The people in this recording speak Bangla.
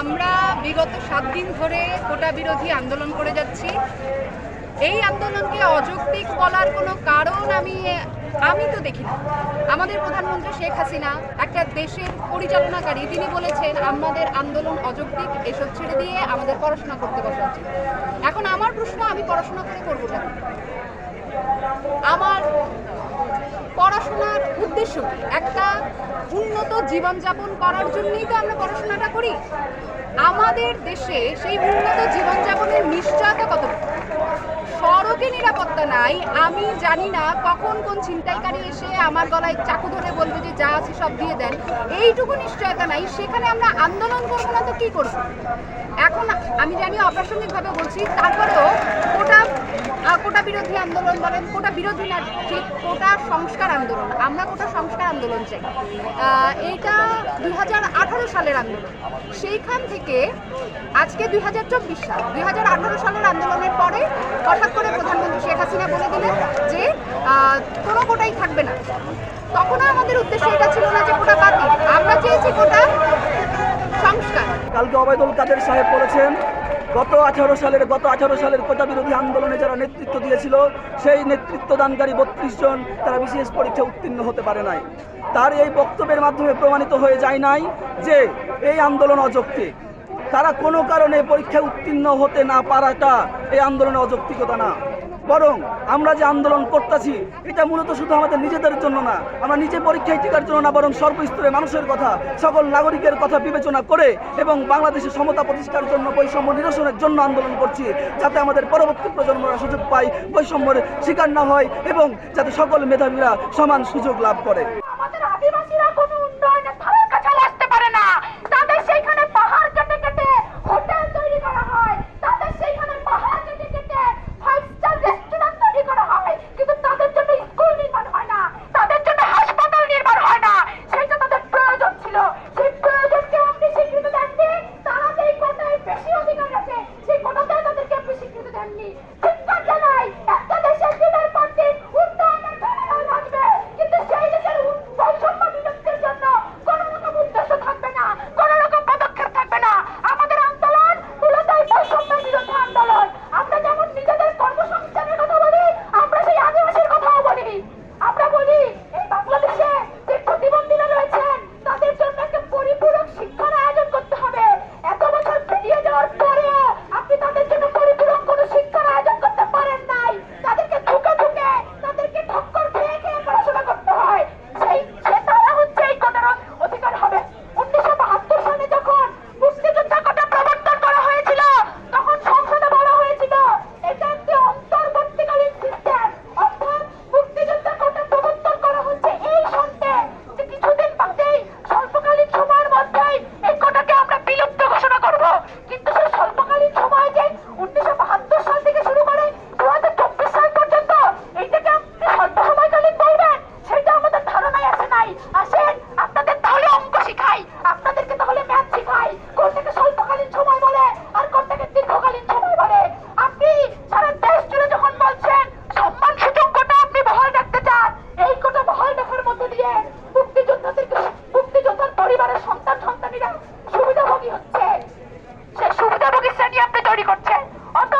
আমরা বিগত সাত দিন ধরে কোটা বিরোধী আন্দোলন করে যাচ্ছি। এই আন্দোলনকে অযৌক্তিক বলার কোনো কারণ আমি আমি তো দেখি না আমাদের প্রধানমন্ত্রী শেখ হাসিনা একটা দেশের পরিচালনাকারী, তিনি বলেছেন, আমাদের আন্দোলন অযৌক্তিক, এসব ছেড়ে দিয়ে আমাদের পড়াশোনা করতে বসা উচিত। এখন আমার প্রশ্ন, আমি পড়াশোনা করে করব না আমার পড়াশোনার উদ্দেশ্য একটা জীবনযাপন করার জন্যই তো আমরা পড়াশোনাটা করি। আমাদের দেশে সেই উন্নত জীবনযাপনের নিশ্চয়তা কত নিরাপত্তা নাই। আমি জানি না কখন কোন ছিনতাইকারী এসে আমার গলায় চাকু ধরে বলবে যে যা আছে সব দিয়ে দেন। এইটুকু নিশ্চয়তা নাই। সেখানে আমরা আন্দোলন করব না তো কি করব? এখন আমি জানি অপ্রাসঙ্গিকভাবে বলছি, তারপরেও কোটা কোটা বিরোধী আন্দোলন বলেন, কোটা বিরোধী না, ঠিক কোটা সংস্কার আন্দোলন। আমরা কোটা সংস্কার আন্দোলন চাই। এইটা দুই হাজার আঠারো সালের আন্দোলন। সেইখান থেকে আজকে দুই হাজার চব্বিশ সাল, দুই হাজার আঠারো সালের আন্দোলনের পরে হঠাৎ করে প্রধানমন্ত্রী শেখ হাসিনা বলে দিলেন যে কোনো কোটাই থাকবে না। তখনও আমাদের উদ্দেশ্য এটা ছিল না যে কোটা বাতিল। আমরা চেয়েছি কোটা সংস্কার। কালকে অবায়দুল কাদের সাহেব বলেছেন, গত আঠারো সালের, গত আঠারো সালের কোটা বিরোধী আন্দোলনে যারা নেতৃত্ব দিয়েছিল, সেই নেতৃত্ব দানকারী বত্রিশ জন তারা বিশেষ পরীক্ষা উত্তীর্ণ হতে পারে নাই। তার এই বক্তব্যের মাধ্যমে প্রমাণিত হয়ে যায় নাই যে, এই আন্দোলন অযৌক্তিক। তারা কোনো কারণে পরীক্ষায় উত্তীর্ণ হতে না পারাটা এই আন্দোলনে অযৌক্তিকতা না। বরং আমরা যে আন্দোলন করতেছি, এটা মূলত শুধু আমাদের নিজেদের জন্য না, আমরা নিজে পরীক্ষায় টিকার জন্য না, বরং সর্বস্তরের মানুষের কথা, সকল নাগরিকের কথা বিবেচনা করে এবং বাংলাদেশের সমতা প্রতিষ্ঠার জন্য, বৈষম্য নিরসনের জন্য আন্দোলন করছি, যাতে আমাদের পরবর্তী প্রজন্মরা সুযোগ পায়, বৈষম্যের শিকার না হয় এবং যাতে সকল মেধাবীরা সমান সুযোগ লাভ করে। তৈরি করছে। অত